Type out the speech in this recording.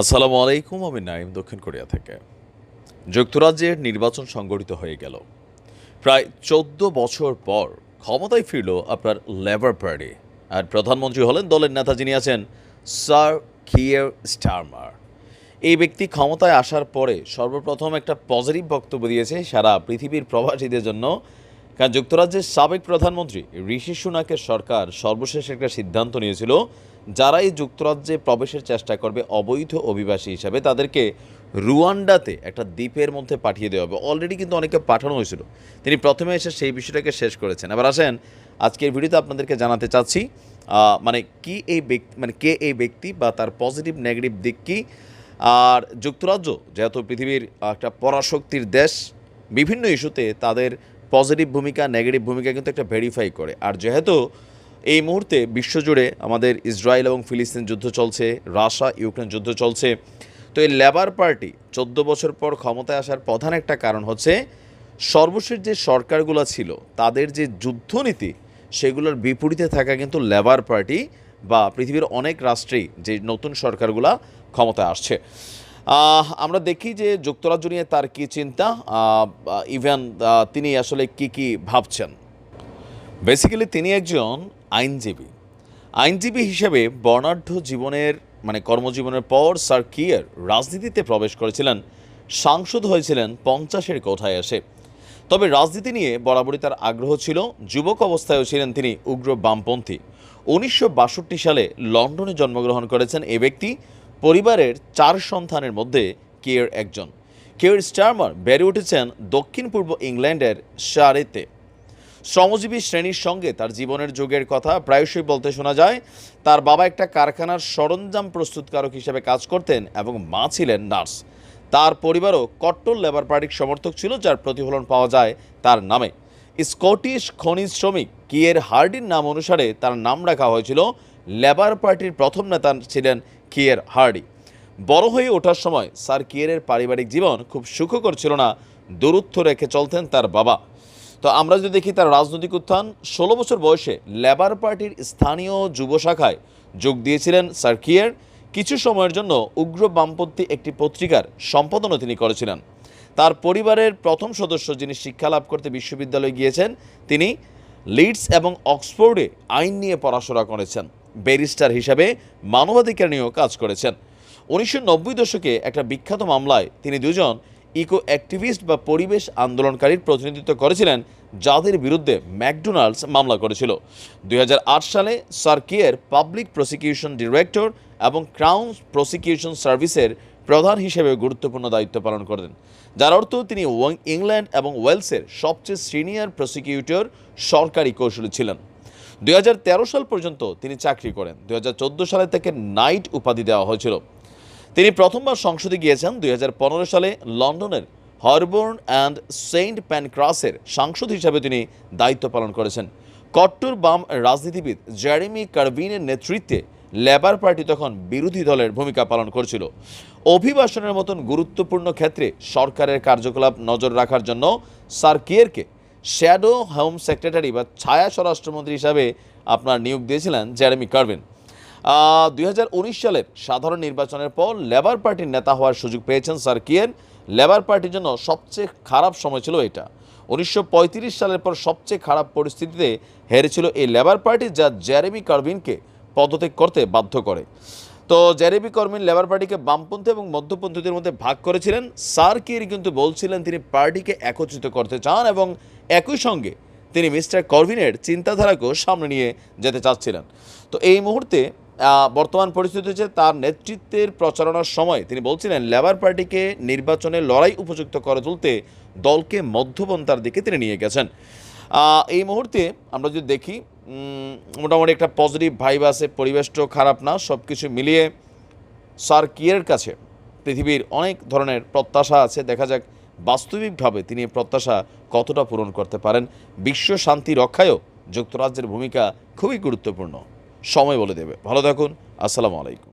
আসসালামু আলাইকুম, আমি নাইম দক্ষিণ কোরিয়া থেকে। যুক্তরাজ্যের নির্বাচন সংগঠিত হয়ে গেল। প্রায় চোদ্দ বছর পর ক্ষমতায় ফিরল আপনার লেবার পার্টি আর প্রধানমন্ত্রী হলেন দলের নেতা যিনি আছেন স্যার কিয়ার স্টারমার। এই ব্যক্তি ক্ষমতায় আসার পরে সর্বপ্রথম একটা পজিটিভ বক্তব্য দিয়েছে সারা পৃথিবীর প্রবাসীদের জন্য কারণ যুক্তরাজ্যের সাবেক প্রধানমন্ত্রী ঋষি সুনাকের সরকার সর্বশেষ একটা সিদ্ধান্ত নিয়েছিল, যারা এই যুক্তরাজ্যে প্রবেশের চেষ্টা করবে অবৈধ অভিবাসী হিসাবে, তাদেরকে রুয়ান্ডাতে একটা দ্বীপের মধ্যে পাঠিয়ে দেওয়া হবে। অলরেডি কিন্তু অনেকে পাঠানো হয়েছিল। তিনি প্রথমে এসে সেই বিষয়টাকে শেষ করেছেন। এবার আসেন, আজকের ভিডিওতে আপনাদেরকে জানাতে চাচ্ছি মানে কি এই ব্যক্তি মানে কে এই ব্যক্তি বা তার পজিটিভ, নেগেটিভ দিক কী? আর যুক্তরাজ্য যেহেতু পৃথিবীর একটা পরাশক্তির দেশ, বিভিন্ন ইস্যুতে তাদের পজিটিভ ভূমিকা, নেগেটিভ ভূমিকা কিন্তু একটা ভেরিফাই করে। আর যেহেতু এই মুহূর্তে বিশ্বজুড়ে আমাদের ইসরায়েল এবং ফিলিস্তিন যুদ্ধ চলছে, রাশিয়া, ইউক্রেন যুদ্ধ চলছে, তো এই লেবার পার্টি চোদ্দ বছর পর ক্ষমতায় আসার প্রধান একটা কারণ হচ্ছে সর্বশেষ যে সরকারগুলো ছিল, তাদের যে যুদ্ধনীতি, সেগুলোর বিপরীতে থাকা কিন্তু লেবার পার্টি বা পৃথিবীর অনেক রাষ্ট্রেই যে নতুন সরকারগুলা ক্ষমতায় আসছে। আমরা দেখি যে যুক্তরাজ্য নিয়ে তার কী চিন্তা? ইভেন তিনি আসলে কি কি ভাবছেন? বেসিক্যালি তিনি একজন আইনজীবী। আইনজীবী হিসেবে বর্ণাঢ্য জীবনের মানে কর্মজীবনের পর স্যার কিয়ার রাজনীতিতে প্রবেশ করেছিলেন। সাংসদ হয়েছিলেন পঞ্চাশের কোঠায় এসে। তবে রাজনীতি নিয়ে বরাবরই তার আগ্রহ ছিল। যুবক অবস্থায়ও ছিলেন তিনি উগ্র বামপন্থী। উনিশশো বাষট্টি সালে লন্ডনে জন্মগ্রহণ করেছেন এ ব্যক্তি। পরিবারের চার সন্তানের মধ্যে কেয়ার একজন। কেয়ার স্টারমার বেড়ে উঠেছেন দক্ষিণ পূর্ব ইংল্যান্ডের শারেতে শ্রমজীবী শ্রেণির সঙ্গে তার জীবনের যুগের কথা প্রায়শই বলতে শোনা যায়। তার বাবা একটা কারখানার সরঞ্জাম প্রস্তুতকারক হিসেবে কাজ করতেন এবং মা ছিলেন নার্স। তার পরিবারও কট্টর লেবার পার্টির সমর্থক ছিল, যার প্রতিফলন পাওয়া যায় তার নামে। স্কটিশ খনিজ শ্রমিক কিয়ের হার্ডির নাম অনুসারে তার নাম রাখা হয়েছিল লেবার পার্টির প্রথম নেতা ছিলেন কিয়ের হার্ডি। বড় হয়ে ওঠার সময় স্যার কিয়েরের পারিবারিক জীবন খুব সুখকর ছিল না, দূরত্ব রেখে চলতেন তার বাবা। তো আমরা যদি দেখি তার রাজনৈতিক উত্থান, ষোলো বছর বয়সে লেবার পার্টির স্থানীয় যুব শাখায় যোগ দিয়েছিলেন সার্কিয়ার কিছু সময়ের জন্য উগ্র বামপন্থী একটি পত্রিকার সম্পাদনও তিনি করেছিলেন। তার পরিবারের প্রথম সদস্য যিনি শিক্ষা লাভ করতে বিশ্ববিদ্যালয়ে গিয়েছেন, তিনি লিডস এবং অক্সফোর্ডে আইন নিয়ে পড়াশোনা করেছেন। ব্যারিস্টার হিসাবে মানবাধিকার নিয়েও কাজ করেছেন। উনিশশো নব্বই দশকে একটা বিখ্যাত মামলায় তিনি দুজন ইকো অ্যাক্টিভিস্ট বা পরিবেশ আন্দোলনকারীর প্রতিনিধিত্ব করেছিলেন, যাদের বিরুদ্ধে ম্যাকডোনাল্ডস মামলা করেছিল। দুই হাজার আট সালে সার্কিয়ের পাবলিক প্রসিকিউশন ডিরেক্টর এবং ক্রাউন প্রসিকিউশন সার্ভিসের প্রধান হিসেবে গুরুত্বপূর্ণ দায়িত্ব পালন করেন যার অর্থ তিনি ইংল্যান্ড এবং ওয়েলসের সবচেয়ে সিনিয়র প্রসিকিউটর সরকারি কৌশলী ছিলেন। দুই হাজার তেরো সাল পর্যন্ত তিনি চাকরি করেন। দুই সালে তাকে নাইট উপাধি দেওয়া হয়েছিল। তিনি প্রথমবার সংসদে গিয়েছেন দুই সালে লন্ডনের হরবোর্ন অ্যান্ড সেন্ট প্যানক্রাসের সাংসদ হিসাবে তিনি দায়িত্ব পালন করেছেন। কট্টর বাম রাজনীতিবিদ জেরেমি কারভিনের নেতৃত্বে লেবার পার্টি তখন বিরোধী দলের ভূমিকা পালন করছিল। অভিবাসনের মতন গুরুত্বপূর্ণ ক্ষেত্রে সরকারের কার্যকলাপ নজর রাখার জন্য সার্কিয়েরকে শ্যাডো হোম সেক্রেটারি বা ছায়া স্বরাষ্ট্রমন্ত্রী হিসাবে আপনার নিয়োগ দিয়েছিলেন জেরেমি কারভিন দুই সালের সাধারণ নির্বাচনের পর লেবার পার্টির নেতা হওয়ার সুযোগ পেয়েছেন স্যার কিয়েন লেবার পার্টির জন্য সবচেয়ে খারাপ সময় ছিল এটা। উনিশশো পঁয়ত্রিশ সালের পর সবচেয়ে খারাপ পরিস্থিতিতে হেরেছিল এই লেবার পার্টি যা জেরেমি কারভিনকে পদত্যাগ করতে বাধ্য করে। তো জেরেমি কর্মিন লেবার পার্টিকে বামপন্থী এবং মধ্যপন্থীদের মধ্যে ভাগ করেছিলেন। স্যার কির কিন্তু বলছিলেন তিনি পার্টিকে একত্রিত করতে চান এবং একই সঙ্গে তিনি মিস্টার করভিনের চিন্তাধারাকেও সামনে নিয়ে যেতে চাচ্ছিলেন। তো এই মুহূর্তে বর্তমান পরিস্থিতি হচ্ছে তার নেতৃত্বের প্রচারণার সময় তিনি বলছিলেন লেবার পার্টিকে নির্বাচনে লড়াই উপযুক্ত করে তুলতে দলকে মধ্যপন্থার দিকে তিনি নিয়ে গেছেন। এই মুহূর্তে আমরা যদি দেখি মোটামুটি একটা পজিটিভ ভাইব আছে পরিবেশটাও খারাপ না সব কিছু মিলিয়ে স্যার কিয়ের কাছে পৃথিবীর অনেক ধরনের প্রত্যাশা আছে। দেখা যাক বাস্তবিকভাবে তিনি প্রত্যাশা কতটা পূরণ করতে পারেন? বিশ্ব শান্তি রক্ষায়ও যুক্তরাজ্যের ভূমিকা খুবই গুরুত্বপূর্ণ। সময় বলে দেবে। ভালো থাকুন। আসসালামু আলাইকুম।